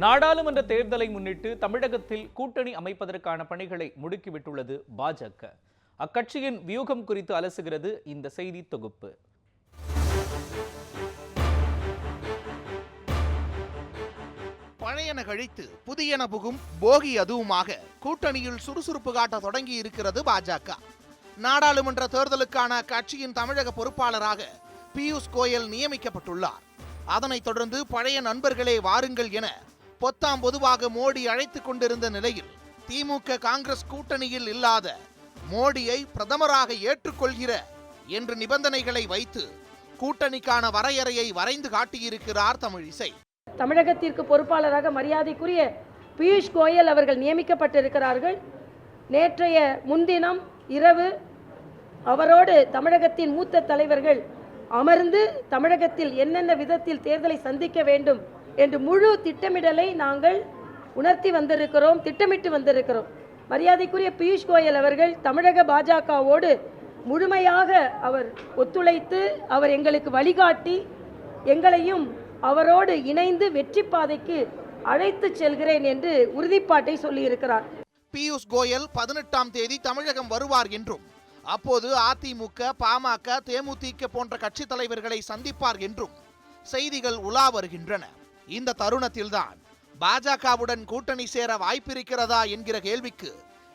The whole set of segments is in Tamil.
நாடாளுமன்ற தேர்தலை முன்னிட்டு தமிழகத்தில் கூட்டணி அமைப்பதற்கான பணிகளை முடுக்கிவிட்டுள்ளது பாஜக. அக்கட்சியின் வியூகம் குறித்து அலசுகிறது இந்த செய்தி தொகுப்பு. பழையன கழித்து புதியன புகும் போகி அதுவுமாக கூட்டணியில் சுறுசுறுப்பு காட்ட தொடங்கி இருக்கிறது பாஜக. நாடாளுமன்ற தேர்தலுக்கான கட்சியின் தமிழக பொறுப்பாளராக பியூஷ் கோயல் நியமிக்கப்பட்டுள்ளார். அதனைத் தொடர்ந்து பழைய நண்பர்களே வாருங்கள் என பொத்தாம் பொதுவாக மோடி அழைத்துக் கொண்டிருந்த நிலையில் திமுக காங்கிரஸ் கூட்டணியில் இல்லாத மோடியை பிரதமராக ஏற்றுக்கொள்கிற என்று நிபந்தனைகளை வைத்து கூட்டணிக்கான வரையறையை வரைந்து காட்டியிருக்கிறார் தமிழிசை. தமிழகத்திற்கு பொறுப்பாளராக மரியாதைக்குரிய பியூஷ் கோயல் அவர்கள் நியமிக்கப்பட்டிருக்கிறார்கள். நேற்றைய முன்தினம் இரவு அவரோடு தமிழகத்தின் மூத்த தலைவர்கள் அமர்ந்து தமிழகத்தில் என்னென்ன விதத்தில் தேர்தலை சந்திக்க வேண்டும் என்று முழு திட்டமிடலை நாங்கள் உணர்த்தி வந்திருக்கிறோம் திட்டமிட்டு வந்திருக்கிறோம். மரியாதைக்குரிய பியூஷ் கோயல் அவர்கள் தமிழக பாஜகவோடு முழுமையாக அவர் ஒத்துழைத்து அவர் எங்களுக்கு வழிகாட்டி எங்களையும் அவரோடு இணைந்து வெற்றி பாதைக்கு அழைத்து செல்கிறேன் என்று உறுதிப்பாட்டை சொல்லியிருக்கிறார். பியூஷ் கோயல் பதினெட்டாம் தேதி தமிழகம் வருவார் என்றும் அப்போது அதிமுக பாமக தேமுதிக போன்ற கட்சி தலைவர்களை சந்திப்பார் என்றும் செய்திகள் உலா வருகின்றன. இந்த தருணத்தில்தான் பாஜகவுடன் கூட்டணி சேர வாய்ப்பிருக்கிறதா என்கிற கேள்விக்கு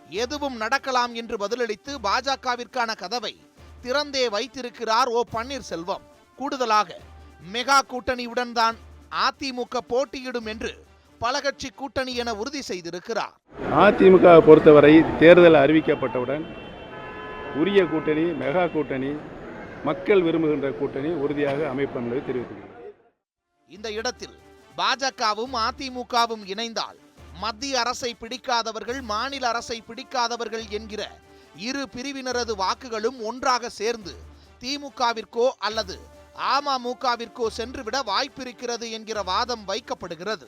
எதுவும் நடக்கலாம் என்று பதிலளித்து பாஜகவிற்கான கதவை திறந்தே வைத்திருக்கிறார் ஓ பன்னீர்செல்வம். கூடுதலாக மெகா கூட்டணியுடன் தான் அதிமுக போட்டியிடும் என்று பல கட்சி கூட்டணி என உறுதி செய்திருக்கிறார். அதிமுக பொறுத்தவரை தேர்தல் அறிவிக்கப்பட்டவுடன் உரிய கூட்டணி மெகா கூட்டணி மக்கள் விரும்புகின்ற கூட்டணி உறுதியாக அமைப்பு என்பதை தெரிவித்துள்ளது இந்த இடத்தில் பாஜகவும் அதிமுகவும் இணைந்தால் மத்திய அரசை பிடிக்காதவர்கள் மாநில அரசை பிடிக்காதவர்கள் என்கிற இரு பிரிவினரது வாக்குகளும் ஒன்றாக சேர்ந்து திமுகவிற்கோ அல்லது அமமுகவிற்கோ சென்றுவிட வாய்ப்பிருக்கிறது என்கிற வாதம் வைக்கப்படுகிறது.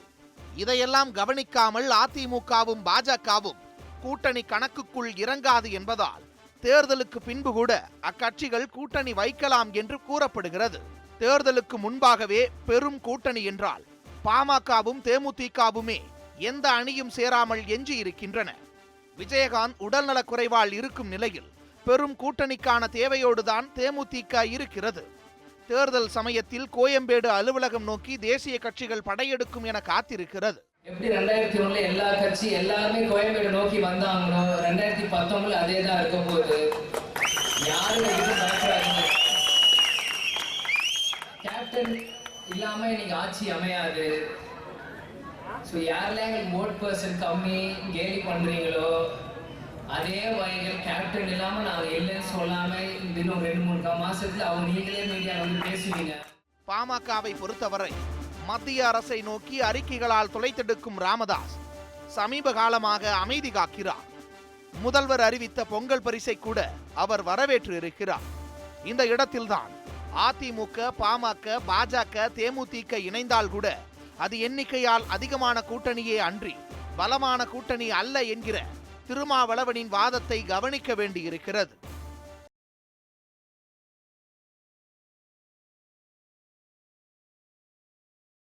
இதையெல்லாம் கவனிக்காமல் அதிமுகவும் பாஜகவும் கூட்டணி கணக்குக்குள் இறங்காது என்பதால் தேர்தலுக்கு பின்பு கூட அக்கட்சிகள் கூட்டணி வைக்கலாம் என்று கூறப்படுகிறது. தேர்தலுக்கு முன்பாகவே பெரும் கூட்டணி என்றால் பாமகவும் தேமுதிகவுமே எந்த அணியும் சேராமல் எஞ்சி இருக்கின்றன விஜயகாந்த் உடல்நலக் குறைவால் இருக்கும் நிலையில் பெரும் கூட்டணிக்கான தேவையோடுதான் தேமுதிக இருக்கிறது. தேர்தல் சமயத்தில் கோயம்பேடு அலுவலகம் நோக்கி தேசிய கட்சிகள் படையெடுக்கும் என காத்திருக்கிறது. எப்படி ரெண்டாயிரத்தி ஒண்ணுல எல்லா கட்சி எல்லாருமே கோயம்பேடு நோக்கி வந்தாங்களோ ரெண்டாயிரத்தி பத்தொன்பதுல அதே தான் இருக்க போகுது யாரும் கேப்டன் இல்லாம இன்னைக்கு ஆட்சி அமையாது. ஸோ யாரெல்லாம் எங்களுக்கு ஓட் பர்சன் கம்மி கேலி பண்றீங்களோ அதே வகைகள் கேப்டன் இல்லாம நாங்க இல்லைன்னு சொல்லாம இன்னும் ரெண்டு மூணு க- மாசத்துல அவங்க நீங்களே மீடியா வந்து பேசுவீங்க. பாமகவை பொறுத்தவரை மத்திய அரசை நோக்கி அறிக்கைகளால் துளைத்தெடுக்கும் ராமதாஸ் சமீப காலமாக அமைதி காக்கிறார். முதல்வர் அறிவித்த பொங்கல் பரிசை கூட அவர் வரவேற்று இருக்கிறார். இந்த இடத்தில்தான் அதிமுக பாமக பாஜக தேமுதிக இணைந்தால் கூட அது எண்ணிக்கையால் அதிகமான கூட்டணியே அன்றி பலமான கூட்டணி அல்ல என்கிற திருமாவளவனின் வாதத்தை கவனிக்க வேண்டியிருக்கிறது.